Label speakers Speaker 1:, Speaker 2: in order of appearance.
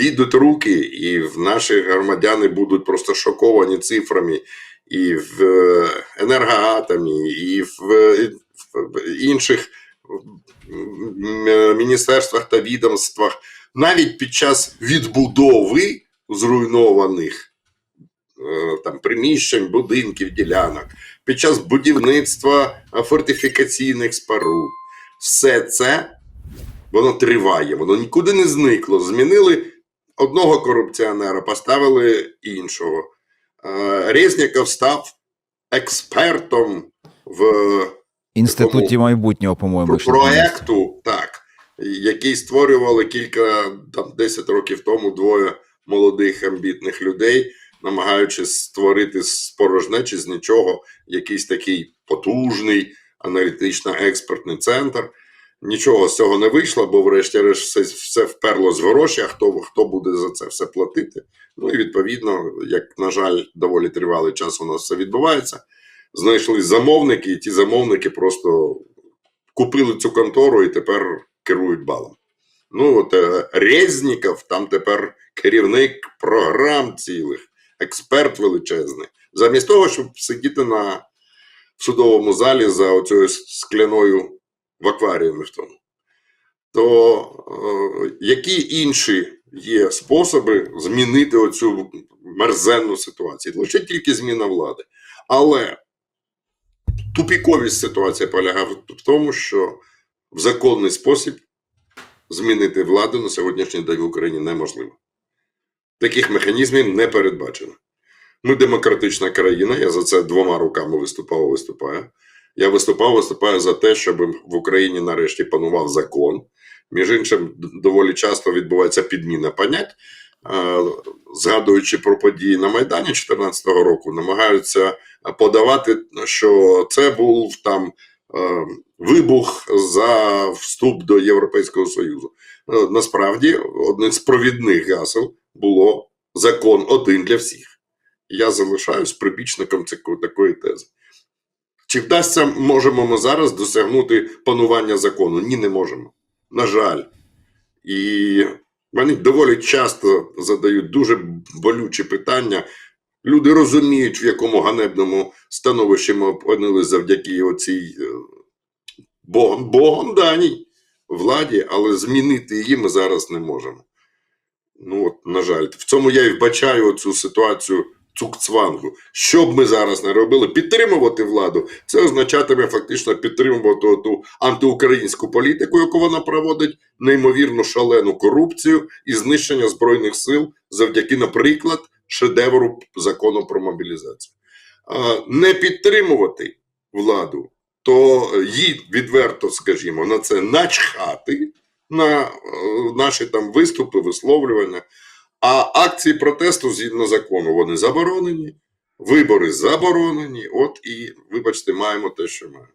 Speaker 1: дійдуть руки, і в наші громадяни будуть просто шоковані цифрами і в е, енергоатомі, і в, в інших міністерствах та відомствах, навіть під час відбудови зруйнованих е, там приміщень, будинків, ділянок, під час будівництва фортифікаційних споруд. Все це воно триває, воно нікуди не зникло. Змінили одного корупціонера, поставили іншого. Е, Резніков став експертом в
Speaker 2: Інституті майбутнього, по-моєму.
Speaker 1: про- проекту, так, який створювали кілька там 10 років тому двоє молодих амбітних людей, намагаючись створити з порожнечі з нічого якийсь такий потужний аналітично-експертний центр. Нічого з цього не вийшло, бо врешті-решт все, все вперлось в гроші, а хто, хто буде за це все платити. Ну і відповідно, як, на жаль, доволі тривалий час у нас все відбувається. Знайшли замовники, і ті замовники просто купили цю контору і тепер керують балом. Ну, от е, Резніков, там тепер керівник програм цілих, експерт величезний. Замість того, щоб сидіти на судовому залі за оцею скляною в акваріумі в тому, то е, які інші є способи змінити оцю мерзенну ситуацію? Лише тільки зміна влади. Але тупіковість ситуації полягає в тому, що в законний спосіб змінити владу на сьогоднішній день в Україні неможливо. Таких механізмів не передбачено. Ми демократична країна, я за це двома руками виступав, виступаю. Я виступав, виступаю за те, щоб в Україні нарешті панував закон. Між іншим, доволі часто відбувається підміна понять. Е, Згадуючи про події на Майдані 2014 року, намагаються подавати, що це був там е, вибух за вступ до Європейського Союзу. Е, Насправді, одним з провідних гасел було закон один для всіх. Я залишаюсь прибічником такої тези. Чи вдасться можемо ми зараз досягнути панування закону? Ні, не можемо. На жаль. І мені доволі часто задають дуже болючі питання. Люди розуміють, в якому ганебному становищі ми опинилися завдяки оцій е, Богом, Богом даній владі, але змінити її ми зараз не можемо. Ну, от, на жаль, в цьому я і вбачаю цю ситуацію цукцвангу. Що б ми зараз не робили, підтримувати владу, це означатиме фактично підтримувати ту антиукраїнську політику, яку вона проводить, неймовірно шалену корупцію і знищення збройних сил завдяки, наприклад, шедевру закону про мобілізацію. Не підтримувати владу, то їй відверто, скажімо, на це начхати на е, наші там виступи, висловлювання. А акції протесту згідно закону вони заборонені, вибори заборонені. От і, вибачте, маємо те, що маємо.